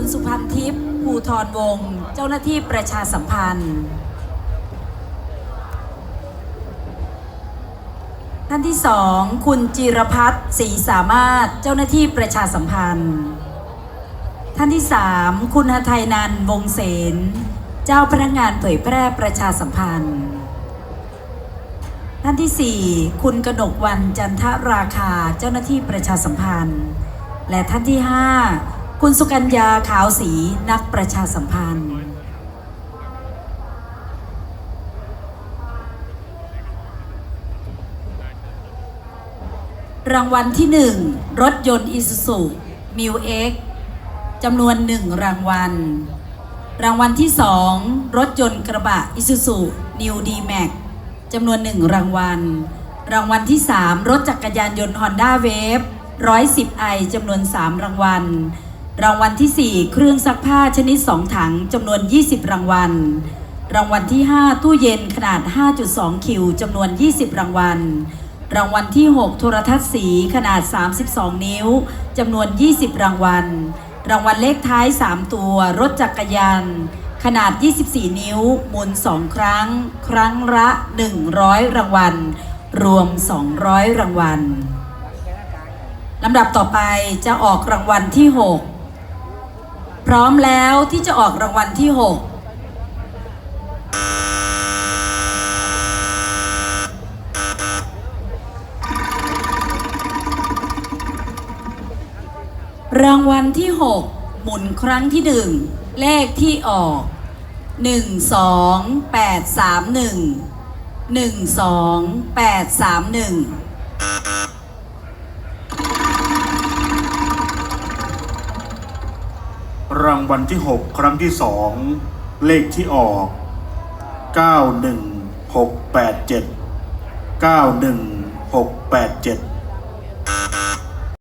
คุณสุพันทิพย์ภูทรวงศ์เจ้าหน้าที่ประชาสัมพันธ์ ท่านที่สองคุณจิรพัฒน์ศรีสามารถเจ้าหน้าที่ประชาสัมพันธ์ ท่านที่สามคุณหทัยนันวงเสนเจ้าพนักงานเผยแพร่ประชาสัมพันธ์ ท่านที่สี่คุณกนกวันจันทราคาเจ้าหน้าที่ประชาสัมพันธ์ และท่านที่ห้า คุณสุกัญญาขาวศรีนักประชาสัมพันธ์ รางวัลที่หนึ่งรถยนต์อีซูซูมิวเอ็กจำนวนหนึ่งรางวัล รางวัลที่สองรถยนต์กระบะอิซูซูนิวดีแม็กจำนวนหนึ่งรางวัล รางวัลที่สามรถจักรยานยนต์ฮอนด้าเวฟร้อยสิบไอจำนวนสามรางวัล รางวัลที่สี่เครื่องซักผ้าชนิดสองถังจำนวน 20 รางวัล รางวัลที่ 5 ตู้เย็นขนาด 5.2 คิวจำนวน 20 รางวัล รางวัลที่ 6 โทรทัศน์สีขนาด 32 นิ้วจำนวน 20 รางวัล รางวัลเลขท้าย 3 ตัว รถจักรยาน ขนาด 24 นิ้วหมุน 2 ครั้ง ครั้งละ 100 รางวัล รวม 200 รางวัลลำดับต่อไปจะออกรางวัลที่ 6 พร้อมแล้วที่จะออกรางวัลที่6รางวัลที่6หมุนครั้งที่1เลขที่ออก1 2 8 3 1 1 2 8 3 1 รางวัลที่ 6 ครั้งที่ 2 เลขที่ออก 91687 91687